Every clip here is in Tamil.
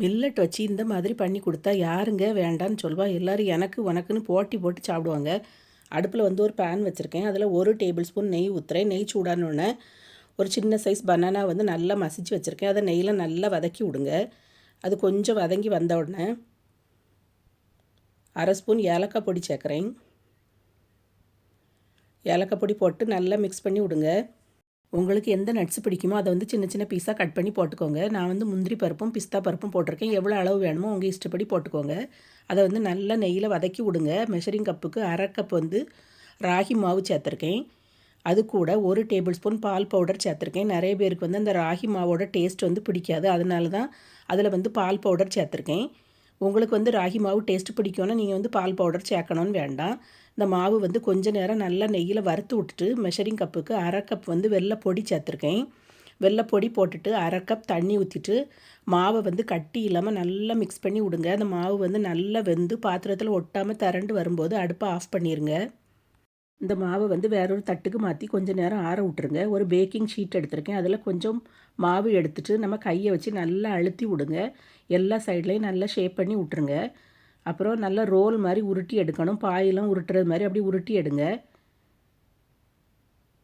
மில்லட் வச்சு இந்த மாதிரி பண்ணி கொடுத்தா யாருங்க வேண்டான்னு சொல்வா? எல்லோரும் எனக்கு உனக்குன்னு போட்டி போட்டு சாப்பிடுவாங்க. அடுப்பில் வந்து ஒரு பேன் வச்சுருக்கேன். அதில் ஒரு டேபிள் ஸ்பூன் நெய் ஊற்றுறேன் நெய் சூடானோடனே ஒரு சின்ன சைஸ் பனானா வந்து நல்லா மசிச்சு வச்சுருக்கேன். அதை நெய்யில் நல்லா வதக்கி விடுங்க. அது கொஞ்சம் வதங்கி வந்த உடனே அரை ஸ்பூன் ஏலக்காய் பொடி சேர்க்குறேன். ஏலக்காய் பொடி போட்டு நல்லா மிக்ஸ் பண்ணி விடுங்க. உங்களுக்கு எந்த நட்ஸ் பிடிக்குமோ அதை வந்து சின்ன சின்ன பீஸாக கட் பண்ணி போட்டுக்கோங்க. நான் வந்து முந்திரி பருப்பும் பிஸ்தா பருப்பும் போட்டிருக்கேன். எவ்வளோ அளவு வேணுமோ உங்கள் இஷ்டப்படி போட்டுக்கோங்க. அதை வந்து நல்லா நெய்யில் வதக்கி விடுங்க. மெஷரிங் கப்புக்கு அரை கப் வந்து ராகி மாவு சேர்த்துருக்கேன். அது கூட ஒரு டேபிள் ஸ்பூன் பால் பவுடர் சேர்த்துருக்கேன். நிறைய பேருக்கு வந்து அந்த ராகி மாவோட டேஸ்ட் வந்து பிடிக்காது. அதனால தான் அதில் வந்து பால் பவுடர் சேர்த்துருக்கேன். உங்களுக்கு வந்து ராகி மாவு டேஸ்ட் பிடிக்கும்னா நீங்கள் வந்து பால் பவுடர் சேர்க்கணும்னு வேண்டாம். இந்த மாவு வந்து கொஞ்ச நேரம் நல்லா நெய்யில் வறுத்து விட்டுட்டு மெஷரிங் கப்புக்கு அரை கப் வந்து வெள்ளை பொடி சேர்த்துருக்கேன். வெள்ளை பொடி போட்டுட்டு அரை கப் தண்ணி ஊற்றிட்டு மாவை வந்து கட்டி இல்லாமல் நல்லா மிக்ஸ் பண்ணி விடுங்க. அந்த மாவு வந்து நல்லா வெந்து பாத்திரத்தில் ஒட்டாமல் திரண்டு வரும்போது அடுப்பை ஆஃப் பண்ணிடுங்க இந்த மாவை வந்து வேறொரு தட்டுக்கு மாற்றி கொஞ்சம் நேரம் ஆற விட்டுருங்க. ஒரு பேக்கிங் ஷீட் எடுத்திருக்கேன். அதில் கொஞ்சம் மாவு எடுத்துட்டு நம்ம கையை வச்சு நல்லா அழுத்தி விடுங்க. எல்லா சைட்லேயும் நல்லா ஷேப் பண்ணி விட்ருங்க அப்புறம் நல்லா ரோல் மாதிரி உருட்டி எடுக்கணும். பாயெல்லாம் உருட்டுறது மாதிரி அப்படி உருட்டி எடுங்க.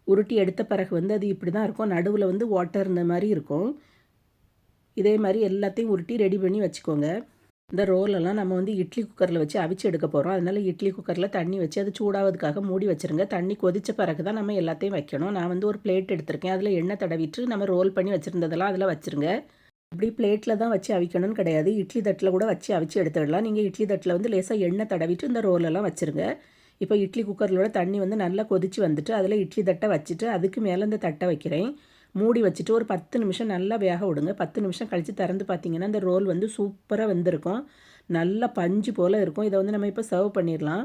உருட்டி எடுத்த பிறகு வந்து அது இப்படி தான் இருக்கும். நடுவில் வந்து வாட்டர் இந்த மாதிரி இருக்கும். இதே மாதிரி எல்லாத்தையும் உருட்டி ரெடி பண்ணி வச்சுக்கோங்க. இந்த ரோலெல்லாம் நம்ம வந்து இட்லி குக்கரில் வச்சு அவிச்சு எடுக்க போகிறோம் அதனால் இட்லி குக்கரில் தண்ணி வச்சு அது சூடாவதுக்காக மூடி வச்சுருங்க. தண்ணி கொதித்த பிறகு தான் நம்ம எல்லாத்தையும் வைக்கணும். நான் வந்து ஒரு பிளேட் எடுத்திருக்கேன். அதில் எண்ணெய் தடவிட்டு நம்ம ரோல் பண்ணி வச்சுருந்ததெல்லாம் அதில் வச்சுருங்க. இப்படி பிளேட்டில் தான் வச்சு அவிக்கணும்னு கிடையாது. இட்லி தட்டில் கூட வச்சு அவிச்சு எடுத்துடலாம். நீங்கள் இட்லி தட்டில் வந்து லேசாக எண்ணெய் தடவிட்டு இந்த ரோலெல்லாம் வச்சுருங்க. இப்போ இட்லி குக்கரிலோட தண்ணி வந்து நல்லா கொதித்து வந்துட்டு அதில் இட்லி தட்டை வச்சுட்டு அதுக்கு மேலே இந்த தட்டை வைக்கிறேன். மூடி வச்சுட்டு ஒரு பத்து நிமிஷம் நல்லா வேக விடுங்க. பத்து நிமிஷம் கழித்து திறந்து பார்த்தீங்கன்னா இந்த ரோல் வந்து சூப்பராக வெந்திருக்கும். நல்லா பஞ்சு போல் இருக்கும். இதை வந்து நம்ம இப்போ சர்வ் பண்ணிடலாம்.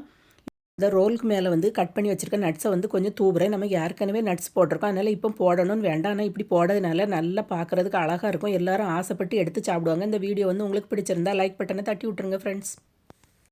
இந்த ரோலுக்கு மேலே வந்து கட் பண்ணி வச்சுருக்க நட்ஸை வந்து கொஞ்சம் தூவுறேன். நம்ம ஏற்கனவே நட்ஸ் போட்டிருக்கோம். அதனால் இப்போ போடணும்னு வேண்டாம். ஆனால் இப்படி போடுறதுனால நல்லா பார்க்குறதுக்கு அழகாக இருக்கும். எல்லாரும் ஆசைப்பட்டு எடுத்து சாப்பிடுவாங்க. இந்த வீடியோ வந்து உங்களுக்கு பிடிச்சிருந்தா லைக் பட்டனை தட்டி விட்ருங்க ஃப்ரெண்ட்ஸ்